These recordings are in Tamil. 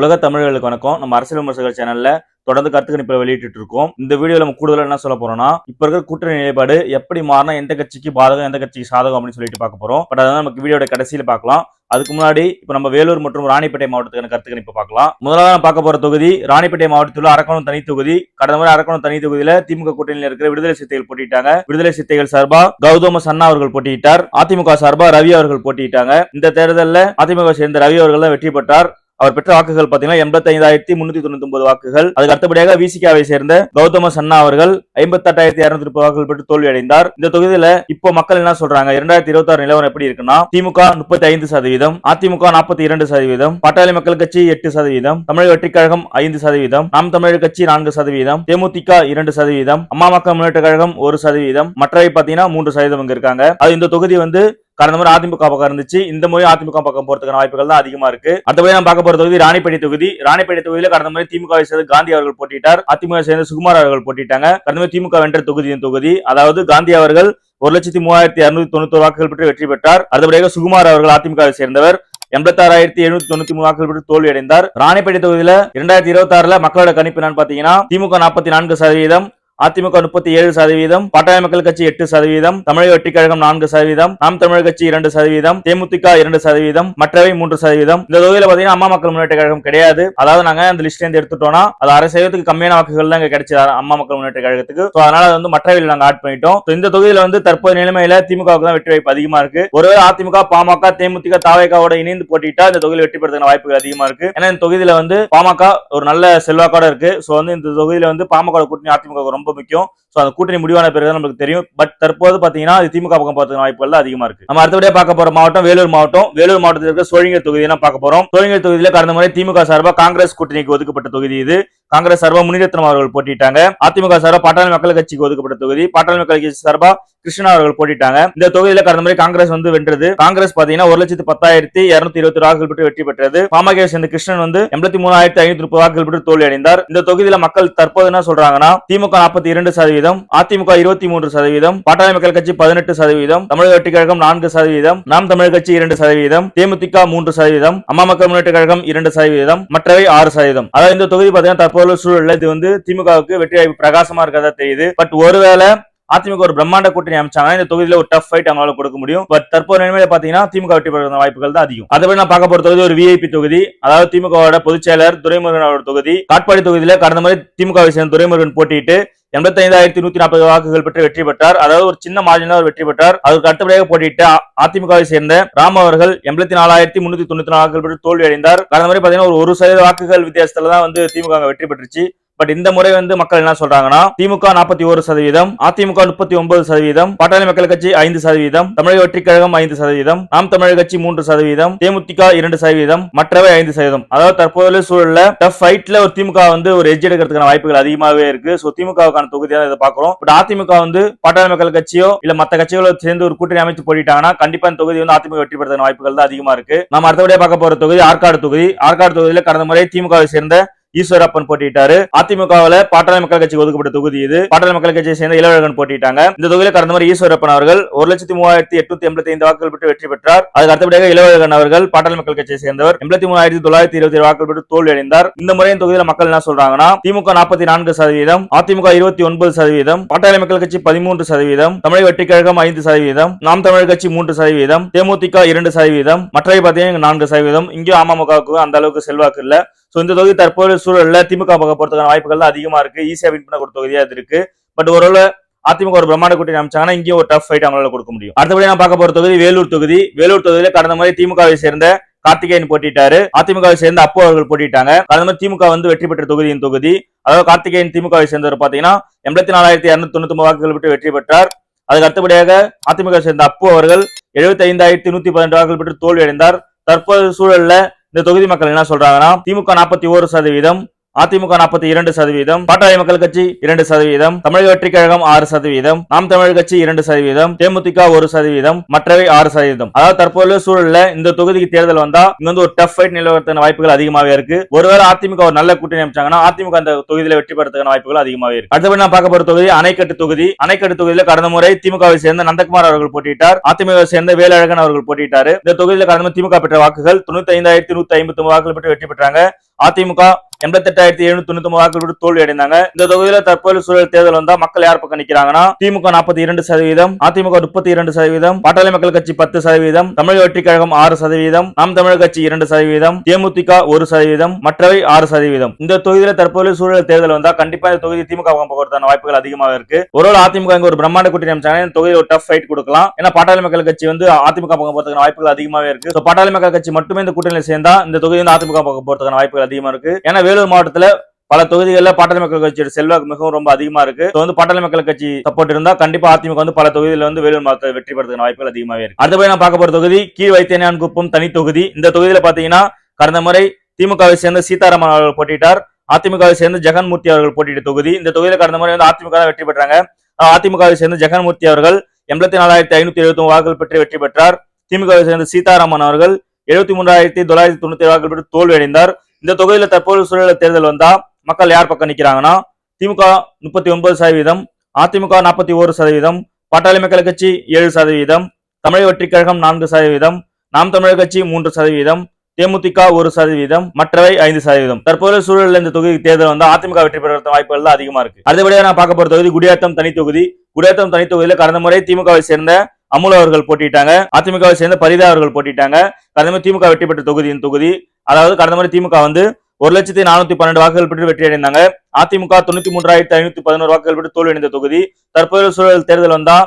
உலக தமிழர்களுக்கு வணக்கம். நம்ம அரசியல் விமர்சகர் சேனல்ல தொடர்ந்து கருத்து கணிப்பில் வெளியிட்டு இருக்கோம் இந்த வீடியோல நம்ம கூடுதலாக என்ன சொல்ல போறோம்னா இப்ப இருக்கிற கூட்டணி நிலைப்பாடு எப்படி மாறினா எந்த கட்சிக்கு பாதகம் எந்த கட்சிக்கு சாதகம் அப்படின்னு சொல்லிட்டு பார்க்க போறோம். பட் அதான் நமக்கு வீடியோட கடைசியில பார்க்கலாம். அதுக்கு முன்னாடி இப்ப நம்ம வேலூர் மற்றும் ராணிப்பேட்டை மாவட்டத்துக்கான கருத்து கணிப்பு பார்க்கலாம். முதலாக நான் பார்க்க போற தொகுதி ராணிப்பேட்டை மாவட்டத்தில் உள்ள அரக்கணம் தனி தொகுதி. கடந்த முறை அரக்கணம் தனி தொகுதியில திமுக கூட்டணியில் இருக்கிற விடுதலை சித்தைகள் போட்டியிட்டாங்க. விடுதலை சித்தைகள் சார்பா கௌதம சன்னா அவர்கள் போட்டியிட்டார். அதிமுக சார்பா ரவி அவர்கள் போட்டியிட்டாங்க. இந்த தேர்தலில் அதிமுக சேர்ந்த ரவி அவர்கள் தான் வெற்றி பெற்றார். அவர் பெற்ற வாக்குகள் பாத்தீங்கன்னா எண்பத்தி ஐந்தாயிரத்தி முன்னூத்தி தொண்ணூத்தி ஒன்பது வாக்குகள். அதுக்கு அடுத்தபடியாக விசிகாவை சேர்ந்த கௌதம சன்னா அவர்கள் ஐம்பத்தெட்டாயிரத்தி இருநூத்தி முப்பது வாக்குகள் பெற்று தோல்வி அடைந்தார் இந்த தொகுதியில இப்போ மக்கள் என்ன சொல்றாங்க? இரண்டாயிரத்தி இருபத்தி ஆறு நிலவரம் எப்படி இருக்குன்னா திமுக முப்பத்தி ஐந்து சதவீதம் அதிமுக நாற்பத்தி இரண்டு சதவீதம் பாட்டாளி மக்கள் கட்சி எட்டு சதவீதம் தமிழக வெற்றிக் கழகம் ஐந்து சதவீதம் நாம் தமிழர் கட்சி நான்கு சதவீதம் தேமுதிக இரண்டு சதவீதம் அம்மா மக்கள் முன்னேற்ற கழகம் ஒரு சதவீதம் மற்றவை பாத்தீங்கன்னா மூன்று சதவீதம் இங்க இருக்காங்க. அது இந்த தொகுதி வந்து கடந்த முறை அதிமுக பக்கம் இருந்துச்சு. இந்த முறை அதிமுக பக்கம் போறதுக்கான வாய்ப்புகள் தான் அதிகமா இருக்கு. அடுத்தபடி நம்ம பார்க்க போற தொகுதி ராணிப்பேட்டை தொகுதி. ராணிப்பேட்டை தொகுதியில கடந்த முறை திமுக சேர்ந்த காந்தி அவர்கள் போட்டிட்டார் அதிமுக சேர்ந்த சுகுமார் அவர்கள் போட்டிட்டாங்க கடந்த முறை திமுக வென்ற தொகுதியின் தொகுதி. அதாவது காந்தி அவர்கள் ஒரு லட்சத்தி மூவாயிரத்தி அறுநூத்தி தொண்ணூத்தி வாக்குகள் பெற்று வெற்றி பெற்றார். அடுத்தபடியாக சுகுமார் அவர்கள் அதிமுகவை சேர்ந்தவர். எண்பத்தாறாயிரத்தி எழுநூத்தி தொண்ணூத்தி மூணு வாக்குகள் பெற்று தோல்வி அடைந்தார் ராணிப்பேட்டை தொகுதியில இரண்டாயிரத்தி இருபத்தி ஆறுல மக்களோட கணிப்பு என்னன்னு பாத்தீங்கன்னா திமுக நாற்பத்தி நான்கு சதவீதம் அதிமுக முப்பத்தி ஏழு சதவீதம் பாட்டாளி மக்கள் கட்சி எட்டு சதவீதம் தமிழக வெற்றி கழகம் நான்கு சதவீதம் நாம் தமிழர் கட்சி இரண்டு சதவீதம் தேமுதிக இரண்டு சதவீதம் மற்றவை மூன்று சதவீதம். இந்த தொகுதியில பாத்தீங்கன்னா அம்மா மக்கள் முன்னேற்ற கழகம் கிடையாது. அதாவது நாங்க அந்த லிஸ்ட்ல இருந்து எடுத்துட்டோம்னா அது அரை சதவீதத்துக்கு கம்மியான வாக்குகள் தான் இங்க கிடைச்சது அம்மா மக்கள் முன்னேற்ற கழகத்துக்கு. So, அதனால அது வந்து மற்றவையில் நாங்க ஆட் பண்ணிட்டோம். இந்த தொகுதியில வந்து தற்போது நிலைமையில திமுகவுக்கு தான் வெற்றி வாய்ப்பு அதிகமா இருக்கு. ஒருவேளை அதிமுக பாமக தேமுதிக தாவேகாவோட இணைந்து போட்டிட்டா இந்த தொகுதியில் வெற்றி பெறதுக்கான வாய்ப்புகள் அதிகமா இருக்கு. ஏன்னா இந்த தொகுதியில வந்து பாமக ஒரு நல்ல செல்வாக்கோட இருக்கு. சோ வந்து இந்த தொகுதியில வந்து பாமக கூட்டணி அதிமுக ரொம்ப ரொம்ப முக்கியம். சோ அந்த கூட்டணி முடிவான பிறகு தான் நமக்கு தெரியும். பட் தற்போது பாத்தீங்கன்னா அது திமுக பக்கம் போறதுக்கு வாய்ப்புகள் அதிகமா இருக்கு. நம்ம அடுத்தபடியா பார்க்க போற மாவட்டம் வேலூர் மாவட்டம். வேலூர் மாவட்டத்தில் இருக்க சோழிங்கர் தொகுதியை பார்க்க போறோம். சோழிங்கர் தொகுதியில கடந்த முறை திமுக சார்பாக காங்கிரஸ் கூட்டணிக்கு ஒதுக்கப்பட்ட தொகுதி இது. காங்கிரஸ் சார்பா முனிரத்னம் அவர்கள் போட்டிட்டாங்க அதிமுக சார்பா பாட்டாளி மக்கள் கட்சிக்கு ஒதுக்கப்பட்ட தொகுதி. பாட்டாளி மக்கள் கட்சி சார்பா கிருஷ்ணா அவர்கள் போட்டிட்டாங்க இந்த தொகுதியில கடந்த முறை காங்கிரஸ் வந்து வென்றது. காங்கிரஸ் பாத்தீங்கன்னா ஒரு லட்சத்து பத்தாயிரத்தி இருநூத்தி இருபத்தி வாக்குகள் பெற்று வெற்றி பெற்றது. பாமக சேர்ந்த கிருஷ்ணன் வந்து எண்பத்தி மூணாயிரத்தி ஐநூத்தி முப்பது வாக்குகள் பெற்று தோல்வி அடைந்தார். இந்த தொகுதியில மக்கள் தற்போது என்ன சொல்றாங்கன்னா திமுக நாற்பத்தி இரண்டு சதவீதம் அதிமுக இருபத்தி மூன்று சதவீதம் பாட்டாளி மக்கள் கட்சி பதினெட்டு சதவீதம் தமிழக வெற்றி கழகம் நான்கு சதவீதம் நாம் தமிழர் கட்சி இரண்டு சதவீதம் தேமுதிக மூன்று சதவீதம் அம்மா மக்கள் முன்னேற்ற கழகம் இரண்டு சதவீதம் மற்றவை ஆறு சதவீதம். அதாவது இந்த தொகுதி பாத்தீங்கன்னா தற்போது சூழல்ல இது வந்து திமுகவுக்கு வெற்றி வாய்ப்பு பிரகாசமா இருக்கிறதா தெரியுது. பட் ஒருவேளை அதிமுக ஒரு பிரம்மாண்ட கூட்டணி அமைச்சாங்கன்னா இந்த தொகுதியில ஒரு டஃப் ஃபைட் அவங்களால கொடுக்க முடியும். பட் தற்போது நிலைமையில பாத்தீங்கன்னா திமுக வெற்றி பெறுற வாய்ப்புகள் தான் அதிகம். அதை நான் பார்க்க போற தொகுதி ஒரு விஐபி தொகுதி. அதாவது திமுகவோட பொதுச் செயலர் துரைமுருகன் அவரோட தொகுதி. காட்பாடி தொகுதியில கடந்த முறை திமுகவை சேர்ந்த துரைமுருகன் போட்டியிட்டு எண்பத்தி ஐந்தாயிரத்தி நூத்தி நாற்பது வாக்குகள் பெற்று வெற்றி பெற்றார். அதாவது ஒரு சின்ன மார்ஜினில் அவர் வெற்றி பெற்றார். அதுக்கு அடுத்தபடியாக போட்டியிட்ட அதிமுகவை சேர்ந்த ராம் அவர்கள் எண்பத்தி நாலாயிரத்தி முன்னூத்தி தொண்ணூத்தி நாலு வாக்குகள் பெற்று தோல்வி அடைந்தார் கடந்த முறை பாத்தீங்கன்னா ஒரு ஒரு சதவீத வாக்குகள் வித்தியாசத்துல தான் வந்து திமுக வெற்றி பெற்றுச்சு. பட் இந்த முறை வந்து மக்கள் என்ன சொல்றாங்கன்னா திமுக நாற்பத்தி ஒரு சதவீதம் அதிமுக முப்பத்தி ஒன்பது சதவீதம் பாட்டாளி மக்கள் கட்சி ஐந்து சதவீதம் தமிழக வெற்றி கழகம் ஐந்து சதவீதம் நாம் தமிழர் கட்சி மூன்று சதவீதம் தேமுதிக இரண்டு சதவீதம் மற்றவை ஐந்து சதவீதம். அதாவது தற்போதைய சூழல்ல டஃப் ஃபைட்ல ஒரு திமுக வந்து ஒரு எட்ஜ் எடுக்கிறதுக்கான வாய்ப்புகள் அதிகமாகவே இருக்கு. சோ திமுகவுக்கான தொகுதியாக இதை பாக்குறோம் பட் அதிமுக வந்து பாட்டாளி மக்கள் கட்சியோ இல்ல மத்த கட்சிகளோ சேர்ந்து ஒரு கூட்டணி அமைச்சு போட்டிட்டாங்கன்னா கண்டிப்பா இந்த தொகுதி வந்து அதிமுக வெற்றி பெறதுக்கான வாய்ப்புகள் தான் அதிகமா இருக்கு. நம்ம அடுத்தபடியா பார்க்க போற தொகுதி ஆற்காடு தொகுதி. ஆற்காடு தொகுதியில கடந்த முறை திமுகவை சேர்ந்த ஈஸ்வரப்பன் போட்டிட்டாரு அதிமுகவுல பாட்டாளி மக்கள் கட்சிக்கு ஒதுக்கப்பட்ட தொகுதி இது. பாட்டாளி மக்கள் கட்சியை சேர்ந்த இளவழகன் போட்டிட்டாங்க இந்த தொகுதியில் கடந்த முறை ஈஸ்வரப்பன் அவர்கள் ஒரு லட்சத்தி மூவாயிரத்தி எட்நூத்தி எண்பத்தி ஐந்து வாக்குகள் பெற்று வெற்றி பெற்றார். அதுக்கு அடுத்தபடியாக இளவழகன் அவர்கள் பாட்டாளி மக்கள் கட்சியை சேர்ந்தவர். எண்பத்தி மூணாயிரத்தி தொள்ளாயிரத்தி இருபத்தி ஏழு வாக்குகள் பெற்று தோல்வி அடைந்தார். இந்த முறையின் தொகுதியில் மக்கள் என்ன சொல்றாங்கன்னா திமுக நாற்பத்தி நான்கு சதவீதம் அதிமுக இருபத்தி ஒன்பது சதவீதம் பாட்டாளி மக்கள் கட்சி பதிமூன்று சதவீதம் தமிழக வெற்றிக் கழகம் ஐந்து சதவீதம் நாம் தமிழர் கட்சி மூன்று சதவீதம் தேமுதிக இரண்டு சதவீதம் மற்றவை பார்த்தீங்கன்னா நான்கு சதவீதம். இங்கேயும் அமமுகவுக்கு அந்த அளவுக்கு செல்வாக்கு இல்ல. ஸோ இந்த தொகுதி தற்போது சூழலில் திமுக பக்கம் போறதுக்கான வாய்ப்புகள் தான் அதிகமாக இருக்கு ஈஸியாக வின் பண்ணக்கூடிய தொகுதியாக அது இருக்கு. பட் ஒருவேளை அதிமுக ஒரு பிரம்மாண்ட கூட்டணி அமைச்சாங்கன்னா இங்கேயும் ஒரு டஃப் ஃபைட் அவங்களால கொடுக்க முடியும். அடுத்தபடி நான் பார்க்க போற தொகுதி வேலூர் தொகுதி. வேலூர் தொகுதியில கடந்த மாதிரி திமுகவை சேர்ந்த கார்த்திகேயன் போட்டிட்டாரு. அதிமுகவை சேர்ந்த அப்போ அவர்கள் போட்டிட்டாங்க. கடந்த மாதிரி திமுக வந்து வெற்றி பெற்ற தொகுதியின் தொகுதி. அதாவது கார்த்திகேயன் திமுகவை சேர்ந்தவர் பாத்தீங்கன்னா எண்பத்தி நாலாயிரத்தி இரநூத்தி தொண்ணூத்தி வாக்குகள் விட்டு வெற்றி பெற்றார். அதுக்கு அடுத்தபடியாக அதிமுக சேர்ந்த அப்பு அவர்கள் எழுபத்தி ஐந்தாயிரத்தி நூத்தி பதினெட்டு வாக்குகள் பெற்று தோல்வி அடைந்தார் தற்போது சூழல்ல இந்த தொகுதி மக்கள் என்ன சொல்றாங்கன்னா திமுக நாற்பத்தி ஒரு சதவீதம் அதிமுக நாற்பத்தி இரண்டு சதவீதம் பாட்டாளி மக்கள் கட்சி இரண்டு சதவீதம் தமிழக வெற்றிக் கழகம் ஆறு சதவீதம் நாம் தமிழர் கட்சி இரண்டு சதவீதம் தேமுதிக ஒரு சதவீதம் மற்றவை ஆறு சதவீதம். அதாவது தற்போது சூழல்ல இந்த தொகுதிக்கு தேர்தல் வந்தா இங்க வந்து ஒரு டஃப் ஃபைட் நிலவரத்தின வாய்ப்புகள் அதிகமாவே இருக்கு. ஒருவேளை அதிமுக ஒரு நல்ல கூட்டணி அமைச்சாங்கன்னா அதிமுக அந்த தொகுதியில வெற்றி பெறதுக்கான வாய்ப்புகள் அதிகமாவே இருக்கு. அடுத்தபடி நான் பார்க்க போற தொகுதி அணைக்கட்டு தொகுதி. அணைக்கட்டு தொகுதியில கடந்த முறை திமுகவை சேர்ந்த நந்தகுமார் அவர்கள் போட்டியிட்டார். அதிமுகவை சேர்ந்த வேலழகன் அவர்கள் போட்டியிட்டாரு. இந்த தொகுதியில கடந்த திமுக பெற்ற வாக்குகள் தொண்ணூத்தி ஐந்தாயிரத்தி நூத்தி ஐம்பத்தி வாக்குகள் பெற்று வெற்றி பெற்றாங்க. அதிமுக எண்பத்தெட்டாயிரத்தி எழுநூத்தி தொண்ணூத்தி வாக்குகள் பெற்று தோல்வி அடைந்தாங்க இந்த தொகுதியில தற்போது சூழல் தேர்தல் வந்தா மக்கள் யார் பக்கம் நிக்கிறாங்கன்னா திமுக நாற்பத்தி இரண்டு சதவீதம் அதிமுக முப்பத்தி இரண்டு சதவீதம் பாட்டாளி மக்கள் கட்சி பத்து சதவீதம் தமிழக வெற்றி கழகம் ஆறு சதவீதம் நாம் தமிழர் கட்சி இரண்டு சதவீதம் தேமுதிக ஒரு சதவீதம் மற்றவை ஆறு சதவீதம். இந்த தொகுதியில தற்போது சூழல் தேர்தல் வந்தா கண்டிப்பா இந்த தொகுதி திமுக போகிறதான வாய்ப்புகள் அதிகமாக இருக்கு. ஒருவேளை அதிமுக இங்க ஒரு பிரம்மாண்ட கூட்டணி அமைச்சாங்க இந்த தொகுதியில் ஒரு டஃப் ஃபைட் கொடுக்கலாம். ஏன்னா பாட்டாளி மக்கள் கட்சி வந்து அதிமுக பக்கம் போறதுக்கான வாய்ப்புகள் அதிகமாவே இருக்கு. பாட்டாளி மக்கள் கட்சி மட்டுமே இந்த கூட்டணியில் சேர்ந்தா இந்த தொகுதி வந்து அதிமுக பக்கம் போறதுக்கான வாய்ப்புகள் அதிகமா இருக்கு. ஏன்னா வேலூர் மாவட்டத்துல பல தொகுதிகளில் பாட்டாளி மக்கள் கட்சியோட செல்வாக்கு மிகவும் ரொம்ப அதிகமா இருக்கு. வந்து பாட்டாளி மக்கள் கட்சி சப்போர்ட் இருந்தா கண்டிப்பா அதிமுக வந்து பல தொகுதியில் வந்து வேலூர் மாவட்டத்தை வெற்றி பெறதுக்கான வாய்ப்புகள் அதிகமாவே இருக்கு. அடுத்தபடி நான் பார்க்க போற தொகுதி கீழ் வைத்தியநாயன் குப்பம் தனி தொகுதி. இந்த தொகுதியில பாத்தீங்கன்னா கடந்த முறை திமுகவை சேர்ந்த சீதாராமன் அவர்கள் போட்டியிட்டார். அதிமுகவை சேர்ந்த ஜெகன்மூர்த்தி அவர்கள் போட்டியிட்ட தொகுதி. இந்த தொகுதியில கடந்த முறை வந்து அதிமுக தான் வெற்றி பெற்றாங்க. அதிமுகவை சேர்ந்த ஜெகன்மூர்த்தி அவர்கள் எண்பத்தி நாலாயிரத்தி ஐநூத்தி எழுபத்தி வாக்குகள் பெற்று வெற்றி பெற்றார். திமுகவை சேர்ந்த சீதாராமன் அவர்கள் எழுபத்தி மூன்றாயிரத்தி தொள்ளாயிரத்தி தொண்ணூத்தி வாக்குகள் பெற்று தோல்வி அடைந்தார் இந்த தொகுதியில தற்போது சூழல தேர்தல் வந்தா மக்கள் யார் பக்கம் நிக்கிறாங்கன்னா திமுக முப்பத்தி ஒன்பது சதவீதம் அதிமுக நாற்பத்தி ஒரு சதவீதம் பாட்டாளி மக்கள் கட்சி ஏழு சதவீதம் தமிழக வெற்றிக் கழகம் நான்கு சதவீதம் நாம் தமிழர் கட்சி மூன்று சதவீதம் தேமுதிக ஒரு சதவீதம் மற்றவை ஐந்து சதவீதம். தற்போது சூழலில் இந்த தொகுதி தேர்தல் வந்து அதிமுக வெற்றி பெற வாய்ப்புகள் தான் அதிகமா இருக்கு. அடுத்தபடியாக நான் பார்க்க போற தொகுதி குடியாத்தம் தனி தொகுதி. குடியாத்தம் தனி தொகுதியில கடந்த முறை திமுகவை சேர்ந்த அமுல் அவர்கள் போட்டிட்டாங்க அதிமுகவை சேர்ந்த பரிதா அவர்கள் போட்டிட்டாங்க கடந்த முறை திமுக வெற்றி பெற்ற தொகுதியின் தொகுதி. அதாவது கடந்த முறை திமுக வந்து ஒரு லட்சத்தி நானூத்தி பன்னெண்டு வாக்குகள் பெற்று வெற்றி அடைந்தாங்க. அதிமுக தொண்ணூத்தி மூன்றாயிரத்தி ஐநூத்தி பதினோரு வாக்குகள் பெற்று தோல்வியடைந்த தொகுதி. தற்போது சூழல் தேர்தல் வந்தா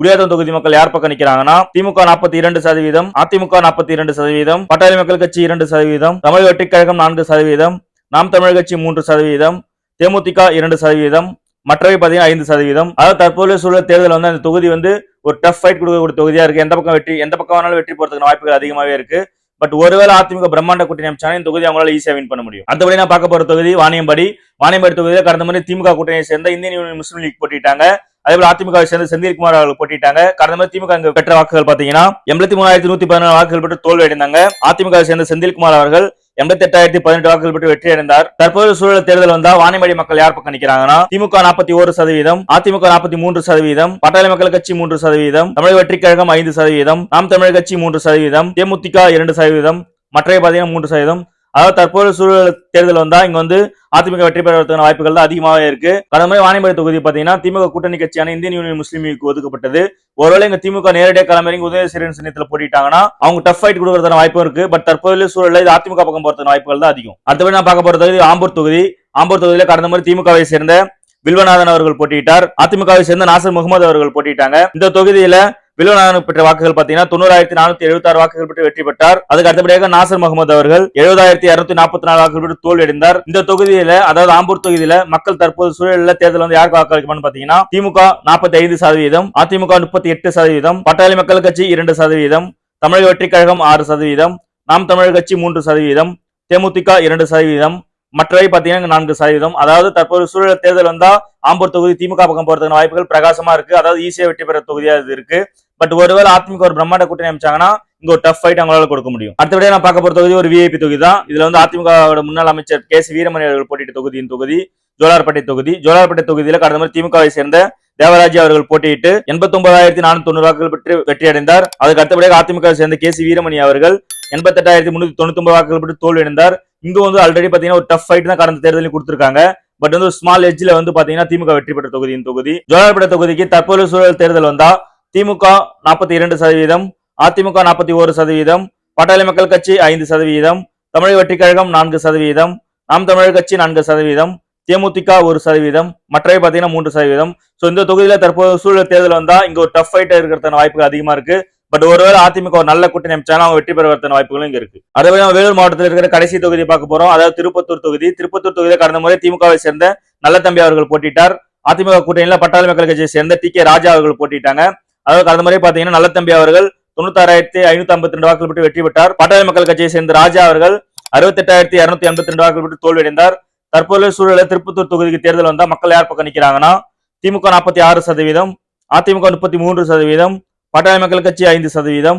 குடியாத்தம் தொகுதி மக்கள் யார் பக்கம் நிக்கிறாங்கன்னா திமுக நாற்பத்தி இரண்டு சதவீதம் அதிமுக நாற்பத்தி இரண்டு சதவீதம் பட்டாளி மக்கள் கட்சி இரண்டு சதவீதம் தமிழக வெற்றிக் கழகம் நான்கு சதவீதம் நாம் தமிழர் கட்சி மூன்று சதவீதம் தேமுதிக இரண்டு சதவீதம் மற்றவை பாத்தீங்கன்னா ஐந்து சதவீதம். அதாவது தற்போதைய சூழல் தேர்தல் வந்து அந்த தொகுதி வந்து ஒரு டஃப் ஃபைட் கொடுக்கக்கூடிய தொகுதியா இருக்கு. எந்த பக்கம் வெற்றி எந்த பக்கம் வேணாலும் வெற்றி போறதுக்கு வாய்ப்புகள் அதிகமாவே இருக்கு. பட் ஒருவேளை அதிமுக பிரம்மாண்ட கூட்டணி அமைச்சாலும் இந்த தொகுதி அவங்களால ஈஸியா வின் பண்ண முடியும். அடுத்தபடி நான் பார்க்க போற தொகுதி வாணியம்பாடி வாணியம்பாடி தொகுதியில் கடந்த முறை திமுக கூட்டணியை சேர்ந்த இந்தியன் யூனியன் முஸ்லீம் லீக் போட்டிட்டாங்க அதே போல அதிமுக சேர்ந்த செந்தில்குமார் அவர்கள் போட்டிட்டாங்க கடந்த முறை திமுக இங்க பெற்ற வாக்குகள் பாத்தீங்கன்னா எண்பத்தி மூணாயிரத்தி நூத்தி பதினாறு வாக்குகள் பெற்று தோல்வி அடைந்தாங்க அதிமுக சேர்ந்த செந்தில்குமார் அவர்கள் எண்பத்தி எட்டாயிரத்தி பதினெட்டு வாக்குகள் பெற்று வெற்றி அடைந்தார். தற்போது சூழல் தேர்தல் வந்தால் வாணிமடி மக்கள் யார் பக்கம் நிற்கிறாங்கன்னா திமுக நாற்பத்தி ஒரு சதவீதம் அதிமுக நாற்பத்தி மூன்று சதவீதம் பட்டாளி மக்கள் கட்சி மூன்று சதவீதம் தமிழக வெற்றிக் கழகம் ஐந்து சதவீதம் நாம் தமிழர் கட்சி மூன்று சதவீதம் தேமுதிக இரண்டு சதவீதம் மற்றைய பாத்தீங்கன்னா மூன்று சதவீதம் அதாவது தற்போது சூழல் தேர்தல் வந்தா இங்க வந்து அதிமுக வெற்றி பெறுவதற்கான வாய்ப்புகள் தான் அதிகமாகவே இருக்கு. கடந்த முறை வாணிமலை தொகுதி பாத்தீங்கன்னா திமுக கூட்டணி கட்சியான இந்தியன் யூனியன் முஸ்லீம் லீக் ஒதுக்கப்பட்டது. ஒருவேளை இங்க திமுக நேரடியாக களமிறங்கி உதயசீரன் சின்னத்துல போட்டிட்டாங்கன்னா அவங்க டஃப் ஃபைட் கொடுக்கறதான வாய்ப்பும் இருக்கு. பட் தற்போதைய சூழல்ல இது அதிமுக பக்கம் போறதுக்கான வாய்ப்புகள் தான் அதிகம். அடுத்தபடி நான் பார்க்க போற தொகுதி ஆம்பூர் தொகுதி. ஆம்பூர் தொகுதியில கடந்த முறை திமுகவை சேர்ந்த வில்வநாதன் அவர்கள் போட்டியிட்டார். அதிமுகவை சேர்ந்த நாசர் முகமது அவர்கள் போட்டியிட்டாங்க இந்த தொகுதியில வில்வநாதன் பெற்ற வாக்குகள் பாத்தீங்கன்னா தொண்ணூறாயிரத்தி நானூத்தி எழுபத்தி ஆறு வாக்குகள் பெற்று வெற்றி பெற்றார். அதுக்கு அடுத்தபடியாக நாசர் முகமது அவர்கள் எழுபதாயிரத்தி இருநூத்தி நாற்பத்தி நாலு வாக்குகள் பெற்று தோல்வியடைந்தார். இந்த தொகுதியில அதாவது ஆம்பூர் தொகுதியில மக்கள் தற்போது சூழலில் தேர்தல் வந்து யாருக்கு வாக்களிக்கணும்னு பாத்தீங்கன்னா திமுக நாற்பத்தி ஐந்து சதவீதம் அதிமுக முப்பத்தி எட்டு சதவீதம் பட்டாளி மக்கள் கட்சி இரண்டு சதவீதம் தமிழக வெற்றிக் கழகம் ஆறு சதவீதம் நாம் தமிழர் கட்சி மூன்று சதவீதம் தேமுதிக இரண்டு சதவீதம் மற்றவை பாத்தீங்கன்னா நான்கு சதவீதம். அதாவது தற்போது சூழல் தேர்தல் வந்தா ஆம்பூர் தொகுதி திமுக பக்கம் போறதுக்கான வாய்ப்புகள் பிரகாசமா இருக்கு. அதாவது ஈஸியா வெற்றி பெற தொகுதியா இது இருக்கு. பட் ஒருவேளை அதிமுக ஒரு பிரம்மாண்ட கூட்டணி அமைச்சாங்கன்னா இங்க ஒரு டஃப் ஃபைட் அவங்களால கொடுக்க முடியும். அடுத்தபடியாக நான் பார்க்க போற தொகுதி ஒரு விஐபி தொகுதி தான். இதுல வந்து அதிமுக முன்னாள் அமைச்சர் கே சி வீரமணி அவர்கள் போட்டியிட்ட தொகுதியின் தொகுதி ஜோலார்பேட்டை தொகுதி. ஜோலார்பேட்டை தொகுதியில கடந்த முறை திமுகவை சேர்ந்த தேவராஜ் அவர்கள் போட்டியிட்டு எண்பத்தி ஒன்பதாயிரத்தி நானூத்தி தொண்ணூறு வாக்குகள் பெற்று வெற்றி அடைந்தார் அதுக்கு அடுத்தபடியாக அதிமுக சேர்ந்த கே சி வீரமணி அவர்கள் எண்பத்தெட்டாயிரத்தி முன்னூத்தி தொண்ணூத்தி ஒன்பது வாக்குகள் பெற்று தோல்வி அடைந்தார் இங்க வந்து ஆல்ரெடி பாத்தீங்கன்னா ஒரு டஃப் ஃபைட் தான் கடந்த தேர்தலில் கொடுத்திருக்காங்க. பட் வந்து ஒரு ஸ்மால் எட்ஜ்ல வந்து பாத்தீங்கன்னா திமுக வெற்றி பெற்ற தொகுதியின் தொகுதி. ஜோலார்பேட்டை தொகுதிக்கு தற்போது சூழல் தேர்தல் வந்தா திமுக நாற்பத்தி இரண்டு சதவீதம் அதிமுக நாற்பத்தி ஒரு சதவீதம் பாட்டாளி மக்கள் கட்சி ஐந்து சதவீதம் தமிழக வெற்றிக் கழகம் நான்கு சதவீதம் நாம் தமிழர் கட்சி நான்கு சதவீதம் தேமுதிக ஒரு சதவீதம் மற்றவை பார்த்தீங்கன்னா மூன்று சதவீதம். ஸோ இந்த தொகுதியில் தற்போது சூழல் தேர்தல் வந்தால் இங்கே ஒரு டஃப் ஃபைட் இருக்கிறதான வாய்ப்புகள் அதிகமாக இருக்கு. பட் ஒருவேளை அதிமுக ஒரு நல்ல கூட்டணி அமைச்சாலும் அவங்க வெற்றி பெறுவதற்கான வாய்ப்புகளும் இங்க இருக்கு. அதே நம்ம வேலூர் மாவட்டத்தில் இருக்கிற கடைசி தொகுதி பார்க்க போறோம். அதாவது திருப்பத்தூர் தொகுதி. திருப்பத்தூர் தொகுதியில் கடந்த முறை திமுகவை சேர்ந்த நல்ல தம்பி அவர்கள் போட்டிட்டார். அதிமுக கூட்டணியில பட்டாளி மக்கள் கட்சியை சேர்ந்த டி கே ராஜா அவர்கள் போட்டிட்டாங்க. அதாவது கடந்த முறை பாத்தீங்கன்னா நல்லதம்பி அவர்கள் தொண்ணூத்தாறாயிரத்தி ஐநூத்தி ஐம்பத்தி ரெண்டு வாக்குகள் பெற்று வெற்றி பெற்றார். பட்டாளி மக்கள் கட்சியை சேர்ந்த ராஜா அவர்கள் அறுபத்தெட்டாயிரத்தி இருநூத்தி எண்பத்தி ரெண்டு வாக்குகள் பெற்று தோல்வியடைந்தார். தற்போதைய சூழலில் திருப்பத்தூர் தொகுதிக்கு தேர்தல் வந்தால் மக்கள் யார் பக்கம் நிற்கிறாங்கன்னா திமுக நாற்பத்தி ஆறு சதவீதம் அதிமுக முப்பத்தி மூன்று சதவீதம் பாட்டாளி மக்கள் கட்சி ஐந்து சதவீதம்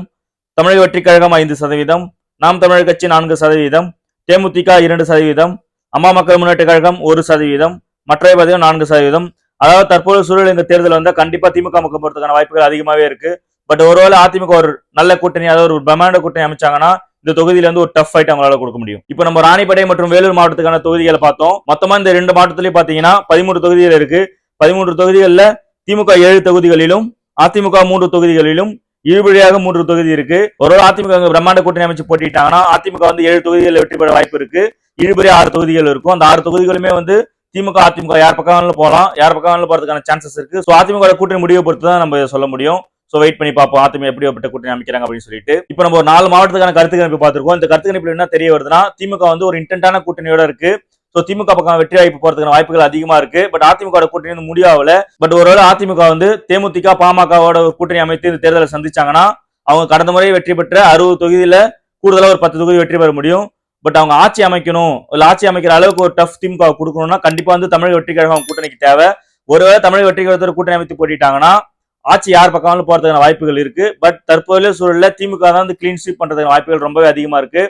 தமிழக வெற்றி கழகம் ஐந்து சதவீதம் நாம் தமிழர் கட்சி நான்கு சதவீதம் தேமுதிக இரண்டு சதவீதம் அம்மா மக்கள் முன்னேற்ற கழகம் ஒரு சதவீதம் மற்ற பதிவு நான்கு சதவீதம். அதாவது தற்போது சூழல் இந்த தேர்தல் வந்தால் கண்டிப்பா திமுக பக்கம் போறதுக்கான வாய்ப்புகள் அதிகமாவே இருக்கு. பட் ஒருவேளை அதிமுக ஒரு நல்ல கூட்டணி அதாவது ஒரு பிரம்மாண்ட கூட்டணி அமைச்சாங்கன்னா இந்த தொகுதியில இருந்து ஒரு டஃப் ஃபைட் அவங்களால கொடுக்க முடியும். இப்போ நம்ம ராணிப்பேட்டை மற்றும் வேலூர் மாவட்டத்துக்கான தொகுதிகளை பார்த்தோம். மொத்தமா இந்த ரெண்டு மாவட்டத்திலயும் பாத்தீங்கன்னா பதிமூன்று தொகுதிகள் இருக்கு. பதிமூன்று தொகுதிகளில் திமுக ஏழு தொகுதிகளிலும் அதிமுக மூன்று தொகுதிகளிலும் இழுபடியாக மூன்று தொகுதி இருக்கு. ஒருவேளை அதிமுக பிரம்மாண்ட கூட்டணி அமைச்சு போட்டிட்டாங்கன்னா அதிமுக வந்து ஏழு தொகுதிகளில் வெற்றி பெற வாய்ப்பு இருக்கு. இழுபறி ஆறு தொகுதிகள் இருக்கும். அந்த ஆறு தொகுதிகளுமே வந்து திமுக அதிமுக யார் பக்கம் வேணாலும் போகலாம். யார் பக்கம் வேணாலும் போறதுக்கான சான்சஸ் இருக்கு. ஸோ அதிமுக கூட்டணி முடிவை பொறுத்து தான் நம்ம சொல்ல முடியும். ஸோ வெயிட் பண்ணி பார்ப்போம். அதிமுக எப்படிப்பட்ட கூட்டணி அமைக்கிறாங்க அப்படின்னு சொல்லிட்டு. இப்போ நம்ம ஒரு நாலு மாவட்டத்துக்கான கருத்து கணிப்பு பார்த்துருக்கோம். இந்த கருத்து கணிப்பு என்ன தெரிய வருதுன்னா திமுக வந்து ஒரு இன்டென்டான கூட்டணியோட இருக்கு. ஸோ திமுக பக்கம் வெற்றி வாய்ப்பு போறதுக்கான வாய்ப்புகள் அதிகமா இருக்கு. பட் அதிமுக கூட்டணி வந்து முடியாவல. பட் ஒருவேளை அதிமுக வந்து தேமுதிக பாமகவோட ஒரு கூட்டணி அமைத்து இந்த தேர்தலை சந்திச்சாங்கன்னா அவங்க கடந்த முறை வெற்றி பெற்ற அறுபது தொகுதியில கூடுதலாக ஒரு பத்து தொகுதி வெற்றி பெற முடியும். பட் அவங்க ஆட்சி அமைக்கணும். இல்லை ஆட்சி அமைக்கிற அளவுக்கு ஒரு டஃப் திமுக கொடுக்கணும்னா கண்டிப்பா வந்து தமிழக வெற்றி கழகம் கூட்டணிக்கு தேவை. ஒருவேளை தமிழக வெற்றி கழகத்தோட கூட்டணி அமைத்து போட்டிட்டாங்கன்னா ஆட்சி யார் பக்கம் போறதுக்கான வாய்ப்புகள் இருக்கு. பட் தற்போதைய சூழல்ல திமுக தான் வந்து கிளீன் ஸ்வீப் பண்றதுக்கான வாய்ப்புகள் ரொம்பவே அதிகமா இருக்கு.